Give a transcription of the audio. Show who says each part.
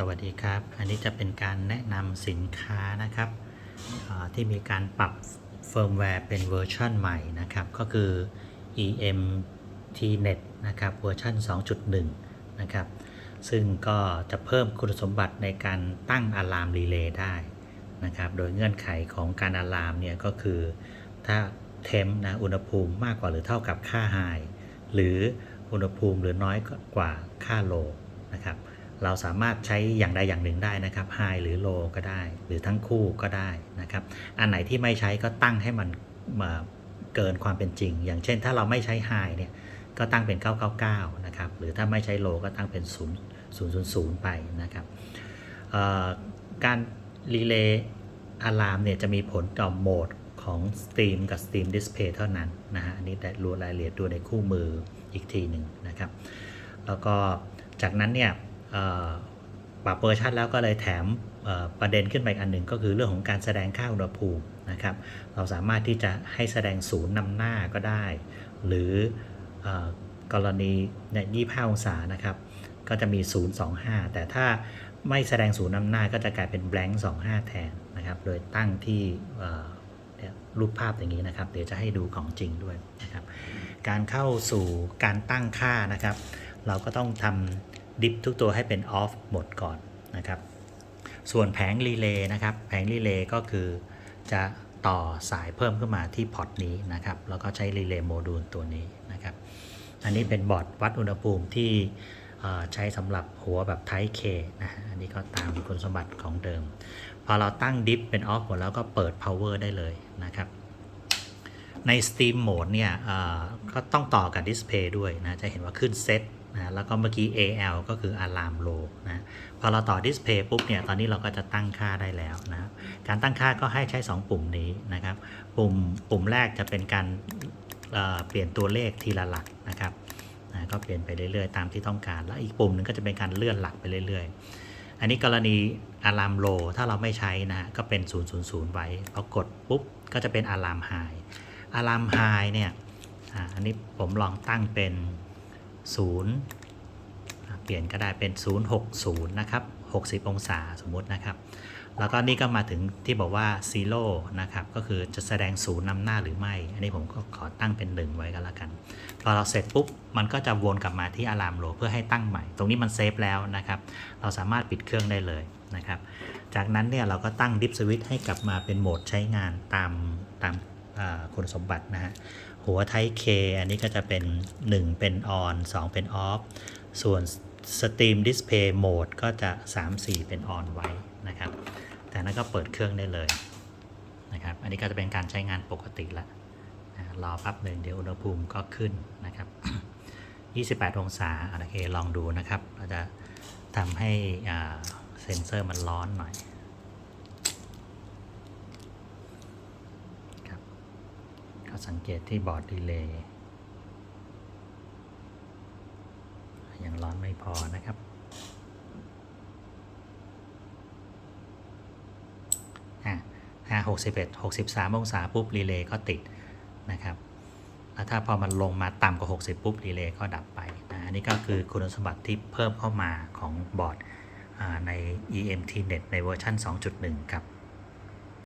Speaker 1: สวัสดีครับ อันนี้จะเป็นการแนะนำสินค้านะครับที่มีการปรับเฟิร์มแวร์เป็นเวอร์ชันใหม่นะครับ ก็คือ EMTnet นะครับเวอร์ชัน2.1 นะครับ ซึ่งก็จะเพิ่มคุณสมบัติในการตั้งอะลามรีเลย์ได้นะครับ โดยเงื่อนไขของการอะลามเนี่ยก็คือ ถ้าเทมนะอุณหภูมิมากกว่าหรือเท่ากับค่าไฮหรืออุณหภูมิหรือน้อยกว่าค่าโลนะครับ เราสามารถใช้อย่างใดอย่างหนึ่งได้นะครับไฮหรือโลก็ได้ หรือทั้งคู่ก็ได้นะครับ อันไหนที่ไม่ใช้ก็ตั้งให้มันมาเกินความเป็นจริง อย่างเช่น ถ้าเราไม่ใช้ไฮเนี่ยก็ตั้งเป็น 999 นะครับ หรือถ้าไม่ใช้โลก็ตั้งเป็น 0 0 0 ไปนะครับการรีเลย์อะลามเนี่ยจะมีผลต่อโหมดของ Steam กับ Steam Display เท่านั้นนะฮะ อันนี้แต่รู้รายละเอียดดูในคู่มืออีกทีหนึ่งนะครับ แล้วก็จากนั้นเนี่ย ปรับเวอร์ชันแล้วก็เลยแถมประเด็นขึ้นไปอันหนึ่งก็คือเรื่องของการแสดงค่าอุณหภูมินะครับ เราสามารถที่จะให้แสดงศูนย์นำหน้าก็ได้ หรืออกรณีเนี่ย25องศานะครับ ก็จะมี 025 แต่ถ้าไม่แสดงศูนย์นำหน้าก็จะกลายเป็น blank 25 แทนนะครับ โดยตั้งที่รูปภาพอย่างนี้นะครับ เดี๋ยวจะให้ดูของจริงด้วยนะครับ การเข้าสู่การตั้งค่านะครับ เราก็ต้องทำ ดิฟทุกตัวให้เป็น off หมดก่อนนะครับ ส่วนแผงรีเลย์นะครับ แผงรีเลย์ก็คือจะต่อสายเพิ่มขึ้นมาที่พอร์ตนี้นะครับ แล้วก็ใช้รีเลย์โมดูลตัวนี้นะครับ อันนี้เป็นบอร์ดวัดอุณหภูมิที่ใช้สำหรับหัวแบบไทเคนะอันนี้ก็ตามคุณสมบัติของเดิม พอเราตั้งดิฟเป็น off หมดแล้วก็เปิด power ได้เลยนะครับใน Steam Mode เนี่ยก็ต้องต่อกับ Display ด้วยนะ จะเห็นว่าขึ้นเซต นะแล้วก็เมื่อกี้ AL ก็คือ Alarm Low นะพอเราต่อ Display ปุ๊บเนี่ยตอนนี้เราก็จะตั้งค่าได้แล้วนะการตั้งค่าก็ให้ใช้ 2 ปุ่มนี้นะครับปุ่มปุ่มแรกจะเป็นการเเปลี่ยนตัวเลขทีละหลักนะครับนะก็เปลี่ยนไปเรื่อยๆ ตามที่ต้องการ แล้วอีกปุ่มหนึงก็จะเป็นการเลื่อนหลักไปเรื่อยๆ อันนี้กรณี Alarm Low ถ้าเราไม่ใช้นะฮะก็เป็น 000 ไว้พอกดปุ๊บก็จะเป็น Alarm High อารามไฮเนี่ยอันนี้ผมลองตั้งเป็น 0 เปลี่ยนก็ได้เป็น 060 นะครับ 60 องศาสมมุตินะครับ แล้วก็นี่ก็มาถึงที่บอกว่า zero นะครับ ก็คือจะแสดงศูนย์นำหน้าหรือไม่ อันนี้ผมก็ขอตั้งเป็น 1 ไว้ก็แล้วกัน พอเราเสร็จปุ๊บ มันก็จะวนกลับมาที่อะลามโหลเพื่อให้ตั้งใหม่ ตรงนี้มันเซฟแล้วนะครับ เราสามารถปิดเครื่องได้เลยนะครับ จากนั้นเนี่ยเราก็ตั้งดิฟสวิตให้กลับมาเป็นโหมดใช้งานตามตาม คุณสมบัตินะฮะหัวไทป์ K อันนี้ก็จะเป็น 1 เป็น on 2 เป็น off ส่วน Steam Display Mode ก็จะ 3 4 เป็น on ไว้นะครับ แต่นั้นก็เปิดเครื่องได้เลยนะครับ อันนี้ก็จะเป็นการใช้งานปกติละรอแป๊บหนึ่งเดี๋ยวอุณหภูมิก็ขึ้นนะครับ 28 องศาโอเคลองดูนะครับ เราจะทำให้เซ็นเซอร์มันร้อนหน่อย ครับ็สังเกตที่บอร์ดดีเลย์ยังร้อนไม่พอนะครับ อะห้าหกสิบเอ็ดหกสิบสามองศาปุ๊บรีเลย์ก็ติดนะครับแล้วถ้าพอมันลงมาต่ำกว่า 60 ปุ๊บรีเลย์ก็ดับไปนะอันนี้ก็คือคุณสมบัติที่เพิ่มเข้ามาของบอร์ดใน EMTnet ในเวอร์ชัน2.1 ครับ